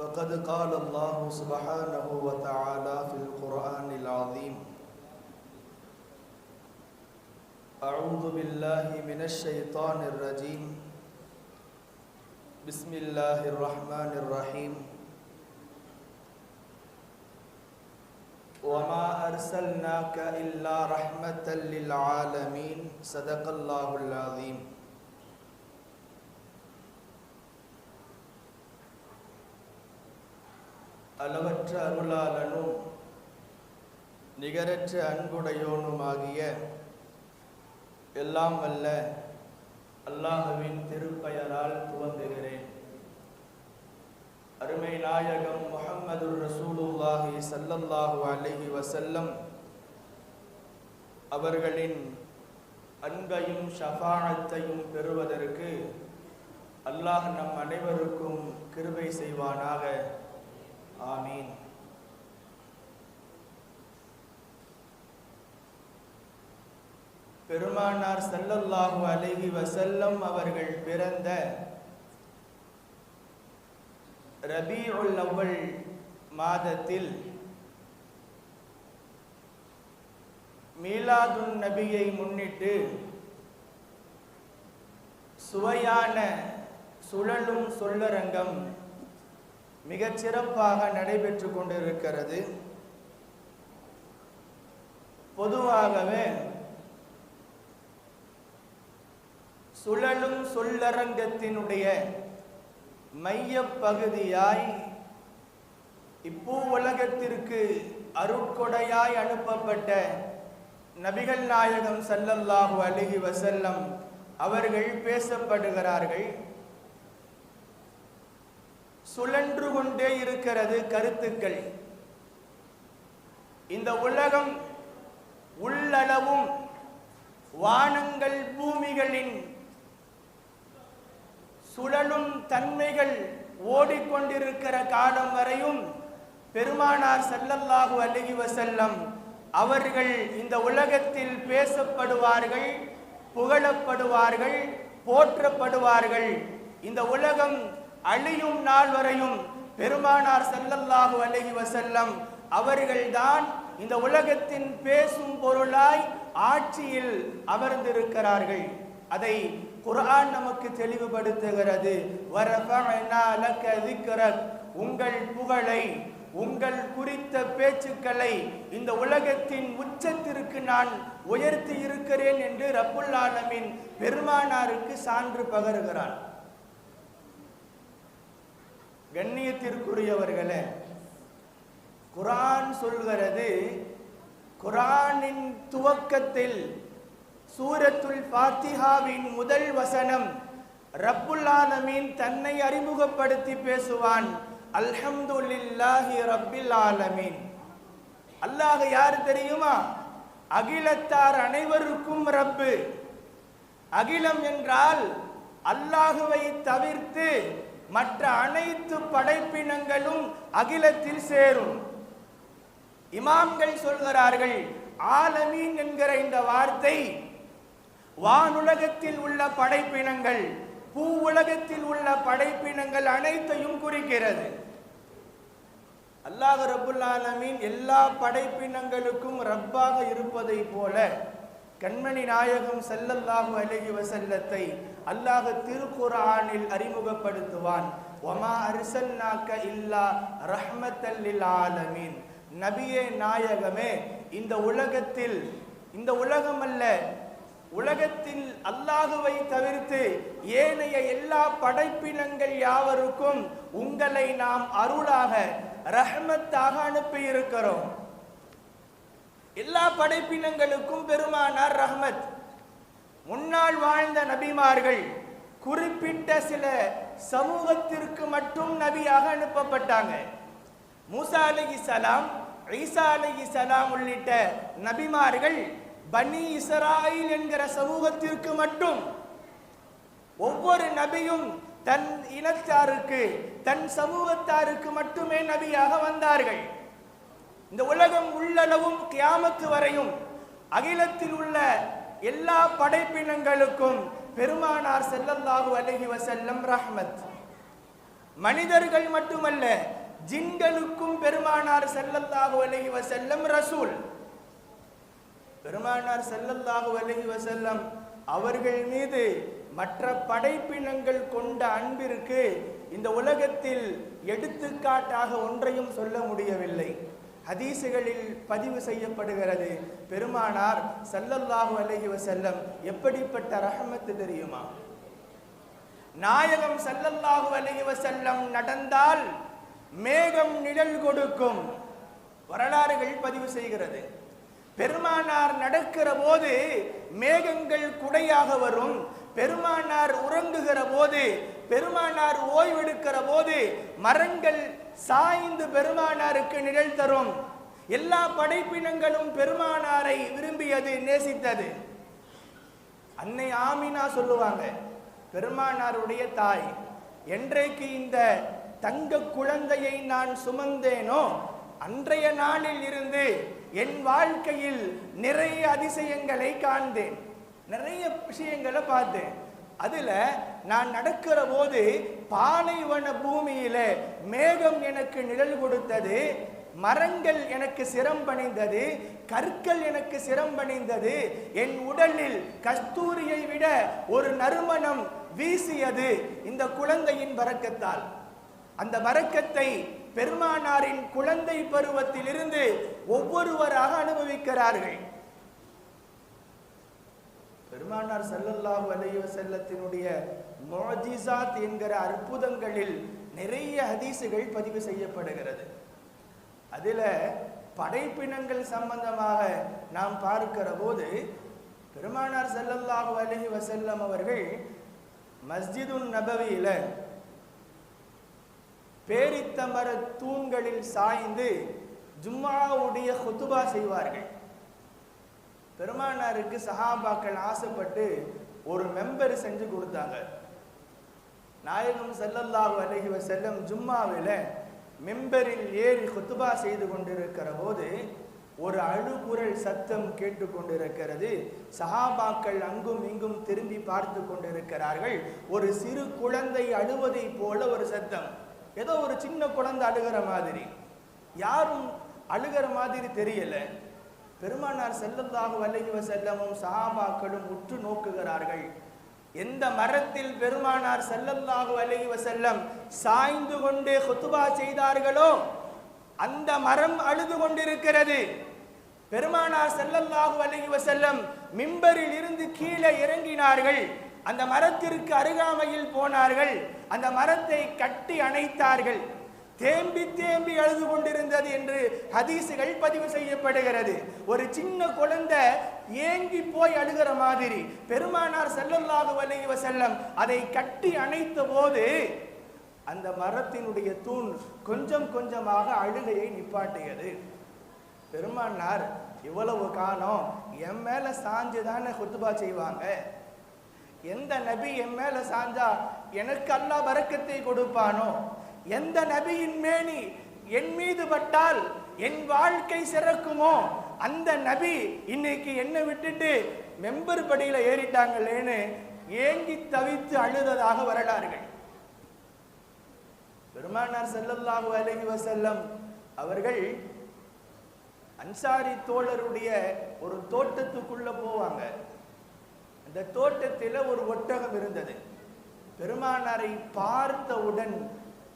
فقد قال الله سبحانه وتعالى في القرآن العظيم أعوذ بالله من الشيطان الرجيم بسم الله الرحمن الرحيم وما أرسلناك إلا رحمة للعالمين صدق الله العظيم அளவற்ற அருளாளனும் நிகரற்ற அன்புடையோனுமாகிய எல்லாம் வல்ல அல்லாஹுவின் திருப்பெயரால் துவங்குகிறேன். அருமை நாயகம் முகமது ரசூலுல்லாஹி சல்லல்லாஹு அலஹி வசல்லம் அவர்களின் அன்பையும் ஷஃபானத்தையும் பெறுவதற்கு அல்லாஹ் நம் அனைவருக்கும் கிருபை செய்வானாக. ஆமீன். பெருமானார் சல்லல்லாஹு அழகி வசல்லம் அவர்கள் பிறந்த ரபீஉல் அவ்வல் மாதத்தில் மீலாதுன் நபியை முன்னிட்டு சுவையான சுழலும் சொல்லரங்கம் மிகச் சிறப்பாக நடைபெற்று கொண்டிருக்கிறது. பொதுவாகவே சுழலும் சொல்லரங்கத்தினுடைய மைய பகுதியாய் இப்பூ உலகத்திற்கு அருட்கொடையாய் அனுப்பப்பட்ட நபிகள் நாயகம் சல்லல்லாஹு அலைஹி வசல்லம் அவர்கள் பேசப்படுகிறார்கள். சுழன்று கொண்டே இருக்கிறது கருத்துக்கள். இந்த உலகம் உள்ளளவும் வானங்கள் பூமிகளின் சுழலும் தன்மைகள் ஓடிக்கொண்டிருக்கிற காலம் வரையும் பெருமானார் ஸல்லல்லாஹு அலைஹி வசல்லம் அவர்கள் இந்த உலகத்தில் பேசப்படுவார்கள் புகழப்படுவார்கள் போற்றப்படுவார்கள். இந்த உலகம் அழியும் நாள் வரையும் பெருமானார் ஸல்லல்லாஹு அலைஹி வசல்லம் அவர்கள்தான் இந்த உலகத்தின் பேசும் பொருளாய் ஆட்சியில் அமர்ந்திருக்கிறார்கள். அதை குரான் நமக்கு தெளிவுபடுத்துகிறது. வரஃபஅனா உங்கள் புகழை உங்கள் குறித்த பேச்சுக்களை இந்த உலகத்தின் உச்சத்திற்கு நான் உயர்த்தி இருக்கிறேன் என்று ரப்புல் பெருமானாருக்கு சான்று பகருகிறான். கண்ணியத்திற்குரியவர்களே குரான் சொல்கிறது குரானின் துவக்கத்தில் சூரத்துல் ஃபாத்திஹாவின் முதல் வசனம் ரப்புல்லாலமீன் தன்னை அறிமுகப்படுத்தி பேசுவான் அல்ஹம்துலில்லாஹி ரப்பில் ஆலமீன். அல்லாஹ் யார் தெரியுமா? அகிலத்தார் அனைவருக்கும் ரப்பு. அகிலம் என்றால் அல்லாஹுவை தவிர்த்து மற்ற அனைத்து படைப்பினங்களும் அகிலத்தில் சேரும். இமாம்கள் சொல்கிறார்கள் ஆலமீன் என்கிற இந்த வார்த்தை வானுலகத்தில் உள்ள படைப்பினங்கள் பூ உலகத்தில் உள்ள படைப்பினங்கள் அனைத்தையும் குறிக்கிறது. அல்லாஹ் ரபுல் ஆலமீன் எல்லா படைப்பினங்களுக்கும் ரப்பாக இருப்பதை போல கண்மணி நாயகம் ஸல்லல்லாஹு அலைஹி வசல்லத்தை அல்லாஹ் திருக்குறானில் அறிமுகப்படுத்துவான். வமா அரிசன்னாக்க இல்லா ரஹ்மத்தல் ஆலமீன். நபியே நாயகமே இந்த உலகத்தில் இந்த உலகம் அல்ல உலகத்தில் அல்லாஹுவை தவிர்த்து ஏனைய எல்லா படைப்பினங்கள் யாவருக்கும் உங்களை நாம் அருளாக ரஹ்மத்தாக அனுப்பி இருக்கிறோம் எல்லா படைப்பினங்களுக்கும் பெருமானார் ரஹ்மத். முன்னால் வாழ்ந்த நபிமார்கள் குறிப்பிட்ட சில சமூகத்திற்கு மட்டும் நபியாக அனுப்பப்பட்டாங்க. மூசா அலகி சலாம் ஈசா அலகி சலாம் உள்ளிட்ட நபிமார்கள் பனி இஸ்ராயில் என்கிற சமூகத்திற்கு மட்டும் ஒவ்வொரு நபியும் தன் இனத்தாருக்கு தன் சமூகத்தாருக்கு மட்டுமே நபியாக வந்தார்கள். இந்த உலகம் உள்ளளவும் கியாமத்து வரையும் அகிலத்தில் உள்ள எல்லா படைப்பினங்களுக்கும் பெருமானார் ஸல்லல்லாஹு அலைஹி வசல்லம் ரஹ்மத். மனிதர்கள் மட்டுமல்ல ஜின்களுக்கும் பெருமானார் ஸல்லல்லாஹு அலைஹி வசல்லம் ரசூல். பெருமானார் ஸல்லல்லாஹு அலைஹி வசல்லம் அவர்கள் மீது மற்ற படைப்பினங்கள் கொண்ட அன்பிற்கு இந்த உலகத்தில் எடுத்துக்காட்டாக ஒன்றையும் சொல்ல முடியவில்லை. ஹதீசுகளில் பதிவு செய்யப்படுகிறது. பெருமானார் ஸல்லல்லாஹு அலஹி வசல்லம் எப்படிப்பட்ட ரஹமத்து தெரியுமா? நாயகம் ஸல்லல்லாஹு அலஹி வசல்லம் நடந்தால் மேகம் நிழல் கொடுக்கும். வரலாறுகள் பதிவு செய்கிறது. பெருமானார் நடக்கிற போது மேகங்கள் குடையாக வரும். பெருமானார் உறங்குகிற போது பெருமானார் ஓய்வெடுக்கிற போது மரங்கள் சாய்ந்து பெருமானாருக்கு நிழல் தரும். எல்லா படைப்பினங்களும் பெருமானாரை விரும்பியது நேசித்தது. அன்னை ஆமினா சொல்லுவாங்க பெருமானாருடைய தாய் என்றைக்கு இந்த தங்க குழந்தையை நான் சுமந்தேனோ அன்றைய நாளில் இருந்து என் வாழ்க்கையில் நிறைய அதிசயங்களை காண்ந்தேன் நிறைய விஷயங்களை பார்த்தேன். அதுல நான் நடக்கிற போது பாலைவன பூமியில மேகம் எனக்கு நிழல் கொடுத்தது மரங்கள் எனக்கு சிரம் பணிந்தது கற்கள் எனக்கு சிரம் பணிந்தது. என் உடலில் கஸ்தூரியை விட ஒரு நறுமணம் வீசியது இந்த குழந்தையின் வரக்கத்தால் அந்த வரக்கத்தை பெருமானாரின் குழந்தை பருவத்திலிருந்து ஒவ்வொருவராக அனுபவிக்கிறார்கள். பெருமானார் ஸல்லல்லாஹு அலைஹி செல்லத்தினுடைய முஅஜிசாத் என்கிற அற்புதங்களில் நிறைய ஹதீசுகள் பதிவு செய்யப்படுகிறது. அதில் படைப்பினங்கள் சம்பந்தமாக நாம் பார்க்கிற போது பெருமானார் ஸல்லல்லாஹு அலைஹி வசல்லம் அவர்கள் மஸ்ஜிதுன் நபவியில பேரித்தமர தூண்களில் சாய்ந்து ஜும்மாவுடைய ஹுத்துபா செய்வார்கள். பெருமானாருக்கு சஹாபாக்கள் ஆசைப்பட்டு ஒரு மெம்பர் செஞ்சு கொடுத்தாங்க. நாயகம் ஸல்லல்லாஹு அலைஹி செல்லம் ஜும்மாவில் மெம்பரில் ஏறி குத்துபா செய்து கொண்டிருக்கிற போது ஒரு அழுகுரல் சத்தம் கேட்டு கொண்டிருக்கிறது சஹாபாக்கள் அங்கும் இங்கும் திரும்பி பார்த்து கொண்டிருக்கிறார்கள். ஒரு சிறு குழந்தை அழுவதை போல ஒரு சத்தம். ஏதோ ஒரு சின்ன குழந்தை அழுகிற மாதிரி. யாரும் அழுகிற மாதிரி தெரியல. பெருமானார் ஸல்லல்லாஹு வல்லகி செல்லமும் சஹாபாக்களும் உற்று நோக்குகிறார்கள். எந்த மரத்தில் பெருமானார் ஸல்லல்லாஹு வல்லகி செல்லம் சாய்ந்து கொண்டு ஹுத்துபா செய்தார்களோ அந்த மரம் அழுது கொண்டிருக்கிறது. பெருமானார் ஸல்லல்லாஹு வல்லகி செல்லம் மிம்பரில் இருந்து கீழே இறங்கினார்கள். அந்த மரத்திற்கு அருகாமையில் போனார்கள். அந்த மரத்தை கட்டி அணைத்தார்கள். தேம்பி தேம்பி அழுது கொண்டிருந்தது என்று ஹதீசுகள் பதிவு செய்யப்படுகிறது. ஒரு சின்ன குழந்தை ஏங்கி போய் அழுகிற மாதிரி பெருமானார் செல்லல்லாது அலைஹி செல்லம் அதை கட்டி அணைத்த போது அந்த மரத்தினுடைய தூண் கொஞ்சம் கொஞ்சமாக அழுகையை நிப்பாட்டியது. பெருமானார் இவ்வளவு காலம் என் மேல சாஞ்சு தானே குத்துபா செய்வாங்க? எந்த நபி என் மேல சாஞ்சா எனக்கு அல்லா வரக்கத்தை கொடுப்பானோ? எந்த நபியின் மேனி என் மீது பட்டால் என் வாழ்க்கை சிறக்குமோ? அந்த நபி இன்னைக்கு என்னை விட்டுட்டு மெம்பர் படியில ஏறிட்டாங்களேன்னு ஏங்கி தவித்து அழுததாக வரலாறுகள். பெருமானார் ஸல்லல்லாஹு அலைஹி வசல்லம் அவர்கள் அன்சாரி தோழருடைய ஒரு தோட்டத்துக்குள்ள போவாங்க. அந்த தோட்டத்தில் ஒரு ஒட்டகம் இருந்தது. பெருமானாரை பார்த்தவுடன்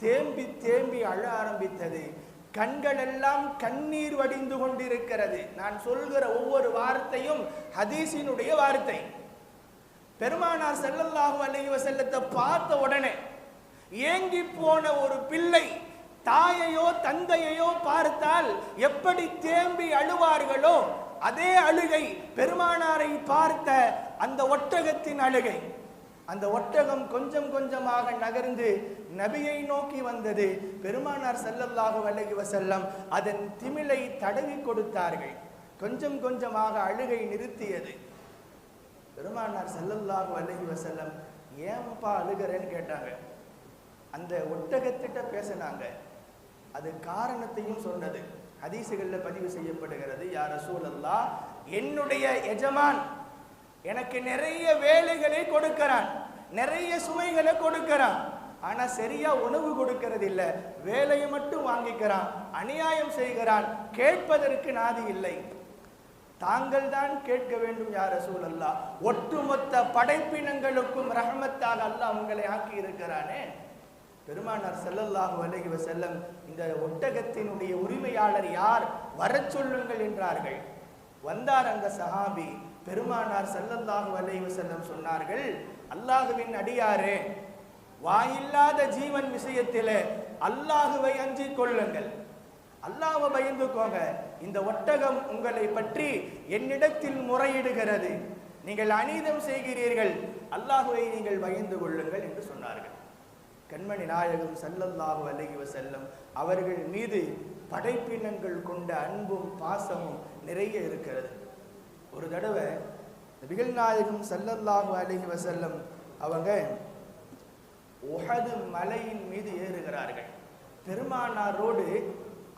தேம்பி தேம்பி அழ ஆரம்பித்தது. கண்களெல்லாம் கண்ணீர் வடிந்து கொண்டிருக்கிறது. நான் சொல்கிற ஒவ்வொரு வார்த்தையும் ஹதீஸினுடைய வார்த்தை. பெருமானார் ஸல்லல்லாஹு அலைஹி செல்லத்தை பார்த்த உடனே ஏங்கி போன ஒரு பிள்ளை தாயையோ தந்தையையோ பார்த்தால் எப்படி தேம்பி அழுவார்களோ அதே அழுகை பெருமானாரை பார்த்த அந்த ஒட்டகத்தின் அழுகை. அந்த ஒட்டகம் கொஞ்சம் கொஞ்சமாக நகர்ந்து நபியை நோக்கி வந்தது. பெருமானார் செல்லல்லாக அலைஹி செல்லம் அதன் திமிலை தடவி கொடுத்தார்கள். கொஞ்சம் கொஞ்சமாக அழுகை நிறுத்தியது. பெருமானார் செல்லல்லாக அலைஹி செல்லம் ஏன்பா அழுகிறேன்னு கேட்டாங்க. அந்த ஒட்டகத்திட்ட பேசினாங்க. அது காரணத்தையும் சொன்னது. அதிசுகளில் பதிவு செய்யப்படுகிறது யார் சூழல்லா என்னுடைய எஜமான் எனக்கு நிறைய வேலைகளை கொடுக்கிறான். நிறைய சுமைகளை கொடுக்கிறான். ஆனா சரியா உணவு கொடுக்கிறது இல்லை வேலையை மட்டும் வாங்கிக்கிறான். அநியாயம் செய்கிறான். கேட்பதற்கு நாதி இல்லை. தாங்கள் தான் கேட்க வேண்டும் யார் ரசூல் அல்லா ஒட்டுமொத்த படைப்பினங்களுக்கும் ரஹமத்தாக அல்லாஹ் உங்களை ஆக்கி இருக்கிறானே பெருமானார் செல்லல்லாஹு அலைஹி செல்லம் இந்த ஒட்டகத்தினுடைய உரிமையாளர் யார்? வரச் சொல்லுங்கள் என்றார்கள். வந்தார் அந்த சஹாபி. பெருமானார் ஸல்லல்லாஹு வலைவு செல்லம் சொன்னார்கள் அல்லாஹுவின் அடியாரே வாயில்லாத ஜீவன் விஷயத்தில் அல்லாஹுவை அஞ்சி கொள்ளுங்கள். அல்லாஹ்வை பயந்துக்கோங்க இந்த ஒட்டகம் உங்களை பற்றி என்னிடத்தில் முறையிடுகிறது. நீங்கள் அநீதம் செய்கிறீர்கள். அல்லாஹுவை நீங்கள் பயந்து கொள்ளுங்கள் என்று சொன்னார்கள். கண்மணி நாயகம் ஸல்லல்லாஹு அலைஹி செல்லம் அவர்கள் மீது படைப்பினங்கள் கொண்ட அன்பும் பாசமும் நிறைய இருக்கிறது. ஒரு தடவை நபிகள் நாயகம் ஸல்லல்லாஹு அலைஹி வசல்லம் அவங்க உஹது மலையின் மீது ஏறுகிறார்கள். பெருமானாரோடு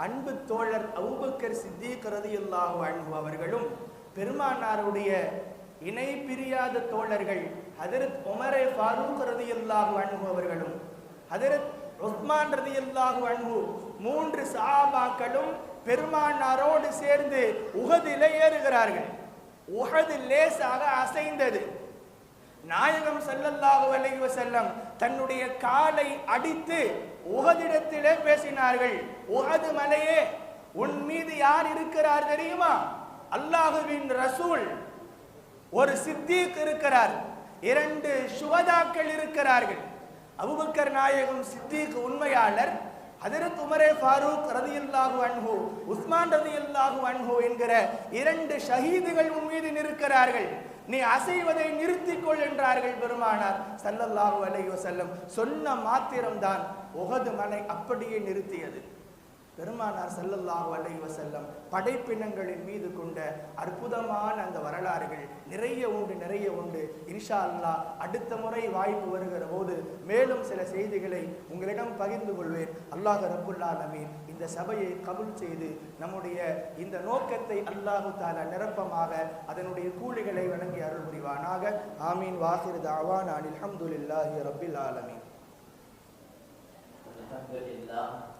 அன்பு தோழர் அவுபக்கர் சித்திக் ரலியல்லாஹு அன்பு அவர்களும் பெருமானாருடைய இணை பிரியாத தோழர்கள் ஹதரத் உமரே ஃபாரூக் ரலியல்லாஹு அன்பு அவர்களும் ஹதரத் உஸ்மான் ரலியல்லாஹு அன்பு மூன்று சஹாபாக்களும் பெருமானாரோடு சேர்ந்து உகதில ஏறுகிறார்கள். உஹது லேசாக அசைந்தது. நாயகம் ஸல்லல்லாஹு அலைஹி செல்லம் தன்னுடைய காலை அடித்து உகதிடத்திலே பேசினார்கள். உகது மலையே உன் மீது யார் இருக்கிறார் தெரியுமா? அல்லாஹுவின் ரசூல் ஒரு சித்திக் இருக்கிறார். இரண்டு சுவதாக்கள் இருக்கிறார்கள். அபுபக்கர் நாயகம் சித்திக் உண்மையாளர். ஹதரத் உமரே ஃபாரூக் ரதியல்லாஹு அன்ஹு உஸ்மான் ரதியல்லாஹு அன்ஹு என்கிற இரண்டு ஷஹீதுகள் உன் மீது நிற்கிறார்கள். நீ அசைவதை நிறுத்திக்கொள் என்றார்கள் பெருமானார் சல்லல்லாஹு அலைஹி வஸல்லம். சொன்ன மாத்திரம்தான் உகது மலை அப்படியே நிறுத்தியது. பெருமானார் ஸல்லல்லாஹு அலைஹி செல்லம் படைப்பினங்களின் மீது கொண்ட அற்புதமான அந்த வரலாறுகள் நிறைய உண்டு நிறைய உண்டு. இன்ஷா அல்லாஹ் அடுத்த முறை வாய்ப்பு வருகிற போது மேலும் சில செய்திகளை உங்களிடம் பகிர்ந்து கொள்வேன். அல்லாஹ் ரபுல்லாலமீன் இந்த சபையை கபுல் செய்து நம்முடைய இந்த நோக்கத்தை அல்லாஹு தால நிரப்பமாக அதனுடைய கூலிகளை வழங்கி அருள் புரிவானாக. ஆமீன். வாசிர் தாவான். அனில் அல்ஹம்துலில்லாஹி ரப்பில் الحمد لله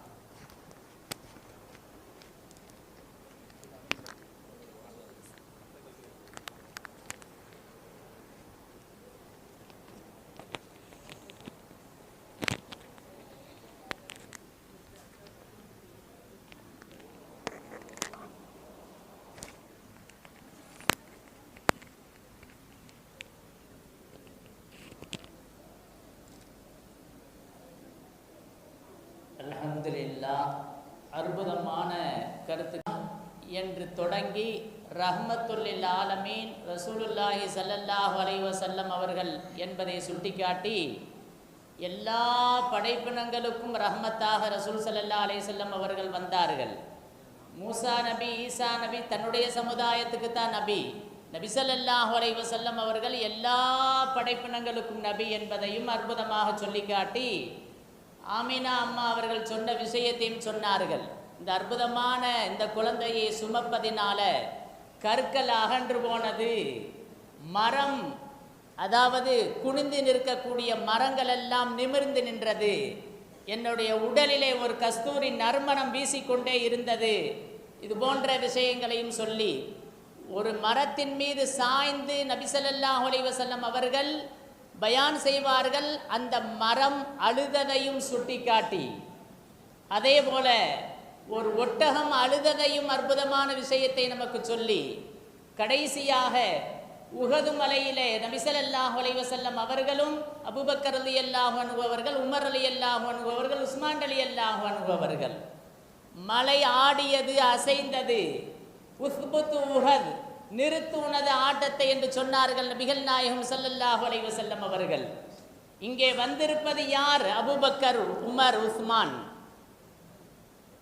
அல்ஹம்துலில்லாஹ் அற்புதமான கருத்து என்று தொடங்கி ரஹமத்துல்லில் ஆலமீன் ரசூலுல்லாஹி சல்லல்லாஹ் அலைவசல்லம் அவர்கள் என்பதை சுட்டிக்காட்டி எல்லா படைப்பினங்களுக்கும் ரஹ்மத்தாக ரசூல் சல்லல்லா அலைவசல்லம் அவர்கள் வந்தார்கள். மூசா நபி ஈசா நபி தன்னுடைய சமுதாயத்துக்கு தான் நபி. நபி ஸல்லல்லாஹு அலைவசல்லம் அவர்கள் எல்லா படைப்பினங்களுக்கும் நபி என்பதையும் அற்புதமாக சொல்லிக்காட்டி ஆமினா அம்மா அவர்கள் சொன்ன விஷயத்தையும் சொன்னார்கள். இந்த அற்புதமான இந்த குழந்தையை சுமப்பதினால கற்கள் அகன்று போனது. மரம் அதாவது குனிந்து நிற்கக்கூடிய மரங்கள் எல்லாம் நிமிர்ந்து நின்றது. என்னுடைய உடலிலே ஒரு கஸ்தூரி நறுமணம் வீசிக்கொண்டே இருந்தது. இது போன்ற விஷயங்களையும் சொல்லி ஒரு மரத்தின் மீது சாய்ந்து நபிசல்லாஹ் அலைவசல்லம் அவர்கள் பயான் செய்வார்கள் அந்த மரம் அழுததையும் சுட்டிக்காட்டி. அதே போல ஒரு ஒட்டகம் அழுததையும் அற்புதமான விஷயத்தை நமக்கு சொல்லி கடைசியாக உகது மலையிலே நபிசல்லாஹ் அலைவசல்லம் அவர்களும் அபுபக்கர் அலி அல்லாஹ் அனுபவர்கள் உமர் அலி அல்லாஹ் அனுபவர்கள் உஸ்மான் அலி அல்லாஹ் அனுபவர்கள் மலை ஆடியது அசைந்தது. உஸ்புத்து உஹத் நிறுத்து உனது ஆட்டத்தை என்று சொன்னார்கள் நபிகள் நாயகம் ஸல்லல்லாஹு அலைஹி செல்லம் அவர்கள். இங்கே வந்திருப்பது யார்? Abu Bakr Umar Usman.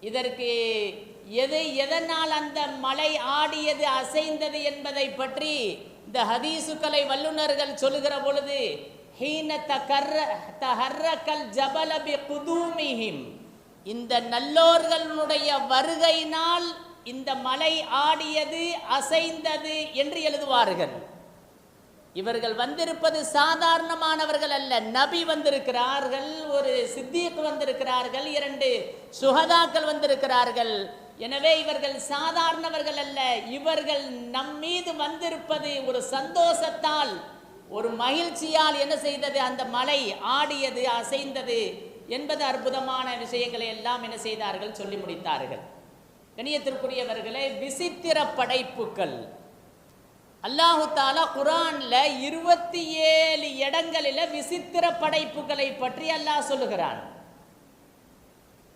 இதற்கு எது எதனால் அந்த மலை ஆடியது அசைந்தது என்பதை பற்றி இந்த ஹதீசுக்களை வல்லுநர்கள் சொல்லுகிற பொழுது ஹீன தகர்ர தஹர்ரகல் ஜபல குதூமிஹிம் இந்த நல்லோர்களுடைய வருகையினால் இந்த மலை ஆடியது அசைந்தது என்று எழுதுவார்கள். இவர்கள் வந்திருப்பது சாதாரணமானவர்கள் அல்ல. நபி வந்திருக்கிறார்கள் ஒரு சித்தியக்கு வந்திருக்கிறார்கள் இரண்டு சுகதாக்கள் வந்திருக்கிறார்கள். எனவே இவர்கள் சாதாரணவர்கள் அல்ல. இவர்கள் நம் மீது வந்திருப்பது ஒரு சந்தோஷத்தால் ஒரு மகிழ்ச்சியால் என்ன செய்தது? அந்த மலை ஆடியது அசைந்தது என்பது அற்புதமான விஷயங்களை எல்லாம் என்ன செய்தார்கள்? சொல்லி முடித்தார்கள். கணியத்திற்குரியவர்களே விசித்திர படைப்புகள். அல்லாஹு தாலா குரான்ல இருபத்தி ஏழு இடங்களில விசித்திர படைப்புகளை பற்றி அல்லாஹ் சொல்லுகிறான்.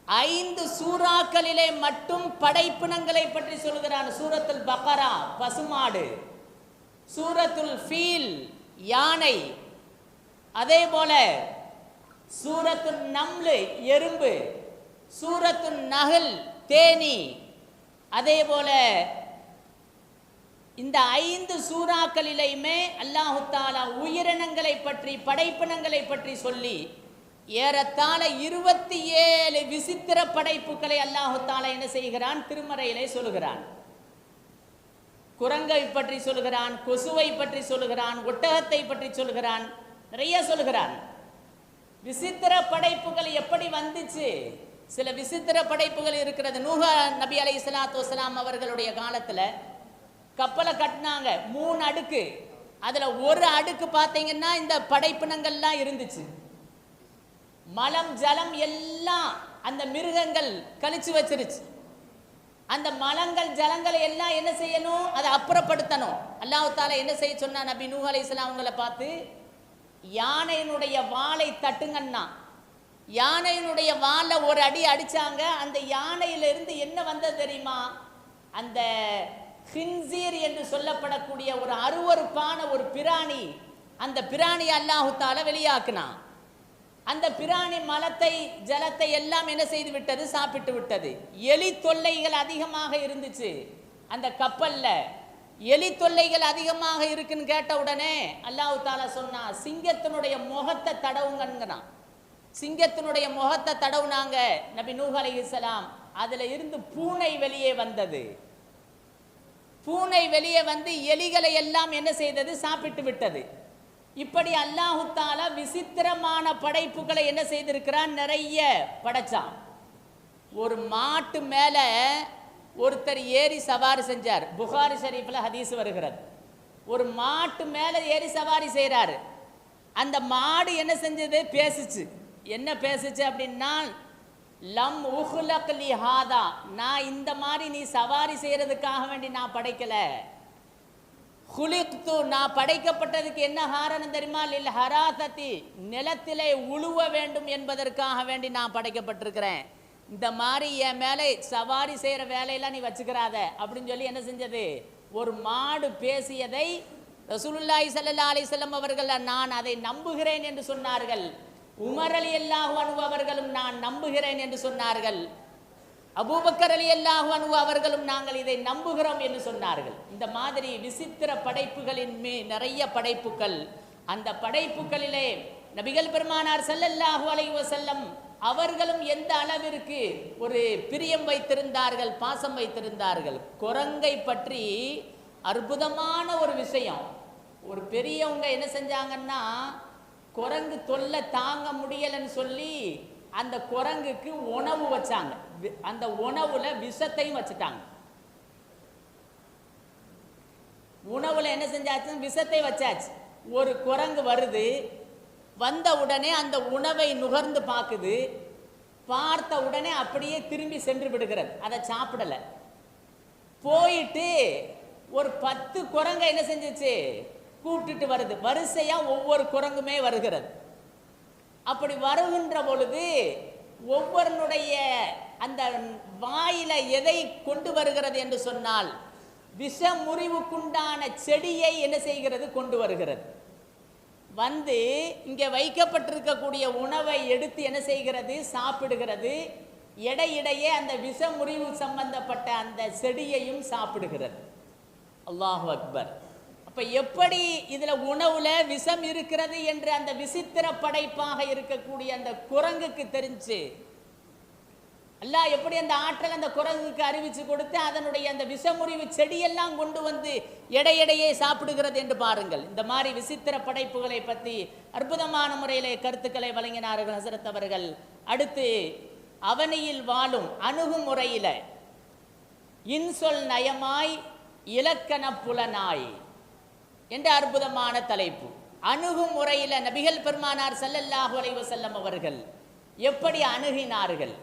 ஐந்து சூறாக்களிலே மட்டும் படைப்பினங்களை பற்றி சொல்லுகிறான். சூரத்துல் பக்கரா பசுமாடு. சூரத்துல் ஃபீல் யானை. அதே போல சூரத்து நம்லு எறும்பு. சூரத்து நகல் தேனி. அதே போல இந்த ஐந்து சூறாக்களிலையுமே அல்லாஹு தாலா உயிரினங்களை பற்றி படைப்பினங்களை பற்றி சொல்லி ஏறத்தாழ இருபத்தி ஏழு விசித்திர படைப்புகளை அல்லாஹு தாலா என்ன செய்கிறான்? திருமறையிலே சொல்லுகிறான். குரங்கை பற்றி சொல்லுகிறான் கொசுவை பற்றி சொல்லுகிறான் ஒட்டகத்தை பற்றி சொல்லுகிறான் நிறைய சொல்லுகிறான். விசித்திர படைப்புகள் எப்படி வந்துச்சு? சில விசித்திர படைப்புகள் இருக்கிறது. நூக நபி அலை இஸ்லாத்து வலாம் அவர்களுடைய காலத்தில் கப்பலை கட்டினாங்க. மூணு அடுக்கு. அதில் ஒரு அடுக்கு பார்த்தீங்கன்னா இந்த படைப்பினங்கள்லாம் இருந்துச்சு. மலம் ஜலம் எல்லாம் அந்த மிருகங்கள் கழிச்சு வச்சிருச்சு. அந்த மலங்கள் ஜலங்களை எல்லாம் என்ன செய்யணும்? அதை அப்புறப்படுத்தணும். அல்லாஹால என்ன செய்ய சொன்னா நபி நூஹ் அலைஹிஸ்ஸலாம் அவங்கள பார்த்து யானையினுடைய வாளை தட்டுங்கன்னா யானையினுடைய வாளை ஒரு அடி அடிச்சாங்க. அந்த யானையிலிருந்து என்ன வந்தது தெரியுமா? அந்த ஹின்சீர் என்று சொல்லப்படக்கூடிய ஒரு அருவருப்பான ஒரு பிராணி அந்த பிராணி அல்லாஹுத்தால வெளியாக்குனான். அந்த பிராணி மலத்தை ஜலத்தை எல்லாம் என்ன செய்து விட்டது? சாப்பிட்டு விட்டது. எலி தொல்லைகள் அதிகமாக இருந்துச்சு. அந்த கப்பல்ல எலி தொல்லைகள் அதிகமாக இருக்குன்னு கேட்ட உடனே அல்லாஹு தாலா சொன்னா சிங்கத்தினுடைய முகத்தை தடவுங்கன்னுறான் சிங்கத்தினுடைய முகத்தை தடவுனாங்க நபி நூஹ் அலைஹிஸ்ஸலாம் அதுல இருந்து பூனை வெளியே வந்தது. பூனை வெளியே வந்து எலிகளை எல்லாம் என்ன செய்தது? சாப்பிட்டு விட்டது. இப்படி அல்லாஹு தாலா விசித்திரமான படைப்புகளை என்ன செய்திருக்கிறான்? நிறைய படைச்சான். ஒரு மாட்டு மேல ஒருத்தர் ஏறி சவாரி செஞ்சார். புகாரி ஷரீஃபில் ஹதீஸ் வருகிறது. ஒரு மாட்டு மேலே ஏறி சவாரி செய்கிறாரு அந்த மாடு என்ன செஞ்சது? பேசிச்சு. என்ன பேசுச்சு அப்படின்னா லம் உஹ்லக்லி ஹாதா நான் இந்த மாதிரி நீ சவாரி செய்கிறதுக்காக வேண்டி நான் படைக்கல. குலிக்து நான் படைக்கப்பட்டதுக்கு என்ன காரணம் தெரியுமா? லில் ஹராசத்தி நிலத்திலே உழுவ வேண்டும் என்பதற்காக வேண்டி நான் படைக்கப்பட்டிருக்கிறேன். இந்த மாதிரி என் மேலே சவாரி செய்கிற வேலையெல்லாம் நீ வச்சுக்கிறாத. அப்படின்னு சொல்லி என்ன செஞ்சது? ஒரு மாடு பேசியதை ரசூலுல்லாய் சல்லா அலிசல்லம் அவர்கள் நான் அதை நம்புகிறேன் என்று சொன்னார்கள். உமர் அலி அல்லாஹு அன்ஹு அவர்களும் நான் நம்புகிறேன் என்று சொன்னார்கள். அபூபக்கர் அலி அல்லாஹு அன்ஹு அவர்களும் நாங்கள் இதை நம்புகிறோம் என்று சொன்னார்கள். இந்த மாதிரி விசித்திர படைப்புகளின் மே நிறைய படைப்புகள். அந்த படைப்புகளிலே நபிகள் பெருமானார் செல்லல்லாஹு அலைஹி வசல்லம் அவர்களும் எந்த அளவிற்கு ஒரு பிரியம் வைத்திருந்தார்கள் பாசம் வைத்திருந்தார்கள். குரங்கை பற்றி அற்புதமான ஒரு விஷயம். ஒரு பெரியவங்க என்ன செஞ்சாங்கன்னா குரங்கு தொல்லை தாங்க முடியலைன்னு சொல்லி அந்த குரங்குக்கு உணவு வச்சாங்க. வி- அந்த உணவுல விஷத்தையும் வச்சுட்டாங்க. உணவுல என்ன செஞ்சாச்சு? விஷத்தை வச்சாச்சு. ஒரு குரங்கு வருது வந்த உடனே அந்த உணவை நுகர்ந்து பார்க்குது பார்த்த உடனே அப்படியே திரும்பி சென்று விடுகிறது. அதை சாப்பிடல. போயிட்டு ஒரு பத்து குரங்கை என்ன செஞ்சுச்சு? கூப்பிட்டுட்டு வருது. வரிசையா ஒவ்வொரு குரங்குமே வருகிறது. அப்படி வருகின்ற பொழுது ஒவ்வொருனுடைய அந்த வாயில எதை கொண்டு வருகிறது என்று சொன்னால் விஷ முறிவுக்குண்டான செடியை என்ன செய்கிறது? கொண்டு வருகிறது. வந்து இங்கே வைக்கப்பட்டிருக்கக்கூடிய உணவை எடுத்து என்ன செய்கிறது? சாப்பிடுகிறது. இடையிடையே அந்த விஷ முறிவு சம்பந்தப்பட்ட அந்த செடியையும் சாப்பிடுகிறது. அல்லாஹு அக்பர். இப்போ எப்படி இதுல உணவுல விஷம் இருக்கிறது என்று அந்த விசித்திர படைப்பாக இருக்கக்கூடிய அந்த குரங்குக்கு தெரிஞ்சு அல்லா எப்படி அந்த ஆற்றல் அந்த குரங்குக்கு அறிவிச்சு கொடுத்து அதனுடைய அந்த விஷமுறிவு செடியெல்லாம் கொண்டு வந்து எடையெடையே சாப்பிடுகிறது என்று பாருங்கள். இந்த மாதிரி விசித்திர படைப்புகளை பற்றி அற்புதமான முறையிலே கருத்துக்களை வழங்கினார்கள் ஹசரத் அவர்கள். அடுத்து அவனியில் வாழும் அணுகுமுறையில இன்சொல் நயமாய் இலக்கண புலனாய். என்ற அற்புதமான தலைப்பு. அணுகுமுறையில் நபிகள் பெருமானார் ஸல்லல்லாஹு அலைஹி வஸல்லம் அவர்கள் எப்படி அணுகினார்கள்?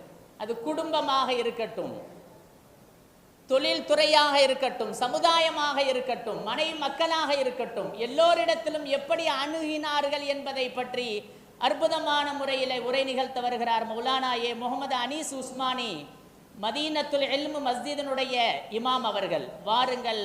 அது குடும்பமாக இருக்கட்டும் தொழில்துறையாக இருக்கட்டும் சமுதாயமாக இருக்கட்டும் மனை மக்களாக இருக்கட்டும் எல்லோரிடத்திலும் எப்படி அணுகினார்கள் என்பதை பற்றி அற்புதமான முறையில் உரை நிகழ்த்த வருகிறார் மௌலானா ஏ முகமது அனீஸ் உஸ்மானி மதீனத்துல் எல்மு மஸ்ஜிதினுடைய இமாம் அவர்கள். வாருங்கள்